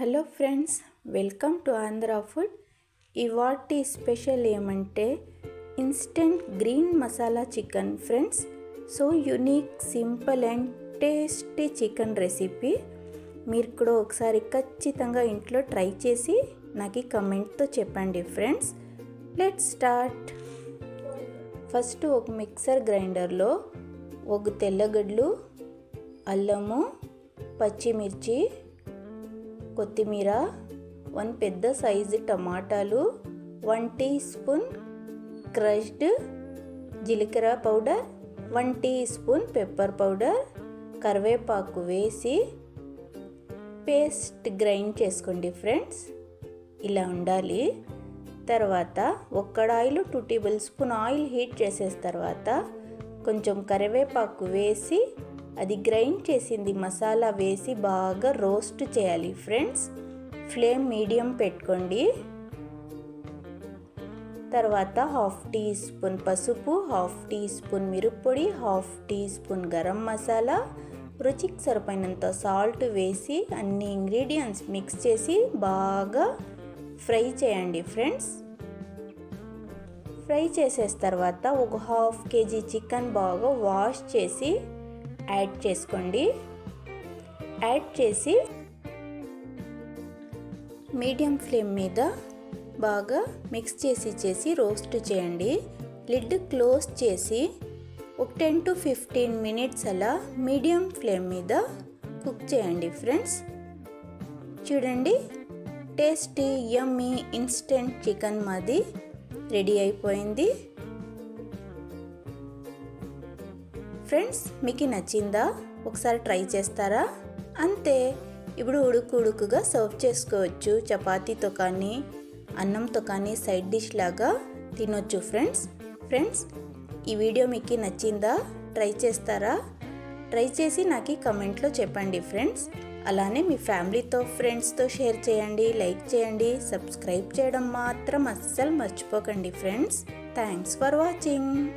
Hello friends welcome to Andhra food. ఇవాటి special ఏమంటే instant green masala chicken friends. So unique simple and tasty chicken recipe. మీరు కూడా ఒకసారి ఖచ్చితంగా ఇంట్లో ట్రై చేసి నాకు కమెంట్తో చెప్పండి ఫ్రెండ్స్. లెట్ స్టార్ట్ ఫస్ట్ ఒక మిక్సర్ గ్రైండర్లో ఒక తెల్లగడ్డలు అల్లము పచ్చిమిర్చి కొత్తిమీర వన్ పెద్ద సైజు టమాటాలు వన్ టీ స్పూన్ క్రష్డ్ జీలకర్ర powder one teaspoon pepper powder. కరివేపాకు వేసి పేస్ట్ గ్రైండ్ చేసుకోండి ఫ్రెండ్స్. ఇలా ఉండాలి. తర్వాత ఒక్కడ oil two tablespoon oil heat చేసేసిన తర్వాత కొంచెం కరివేపాకు వేసి అది గ్రైండ్ చేసింది. మసాలా వేసి బాగా రోస్ట్ చేయాలి. ఫ్రెండ్స్ ఫ్లేమ్ మీడియం పెట్టుకోండి. తర్వాత హాఫ్ టీ స్పూన్ పసుపు హాఫ్ టీ స్పూన్ మిరప్పొడి half teaspoon garam masala. రుచికి సరిపోయినంత సాల్ట్ వేసి అన్ని ఇంగ్రీడియంట్స్ మిక్స్ చేసి బాగా ఫ్రై చేయండి ఫ్రెండ్స్. ఫ్రై చేసేసిన తర్వాత ఒక హాఫ్ కేజీ చికెన్ బాగా వాష్ చేసి యాడ్ చేసుకోండి. యాడ్ చేసి మీడియం ఫ్లేమ్ మీద బాగా మిక్స్ చేసి చేసి రోస్ట్ చేయండి. లిడ్ క్లోజ్ చేసి ఒక టెన్ టు ఫిఫ్టీన్ మినిట్స్ అలా మీడియం ఫ్లేమ్ మీద కుక్ చేయండి ఫ్రెండ్స్. చూడండి టేస్టీ యమ్మీ ఇన్స్టెంట్ చికెన్ మాది రెడీ అయిపోయింది. ఫ్రెండ్స్ మీకు నచ్చిందా? ఒకసారి ట్రై చేస్తారా? అంతే. ఇప్పుడు ఉడుకు ఉడుకుగా సర్వ్ చేసుకోవచ్చు. చపాతీతో కానీ అన్నంతో కానీ సైడ్ డిష్ లాగా తినొచ్చు ఫ్రెండ్స్. ఫ్రెండ్స్ ఈ వీడియో మీకు నచ్చిందా? ట్రై చేస్తారా? ట్రై చేసి నాకు కమెంట్లో చెప్పండి ఫ్రెండ్స్. అలానే మీ ఫ్యామిలీతో ఫ్రెండ్స్తో షేర్ చేయండి లైక్ చేయండి సబ్స్క్రైబ్ చేయడం మాత్రం అస్సలు మర్చిపోకండి ఫ్రెండ్స్. Thanks for watching.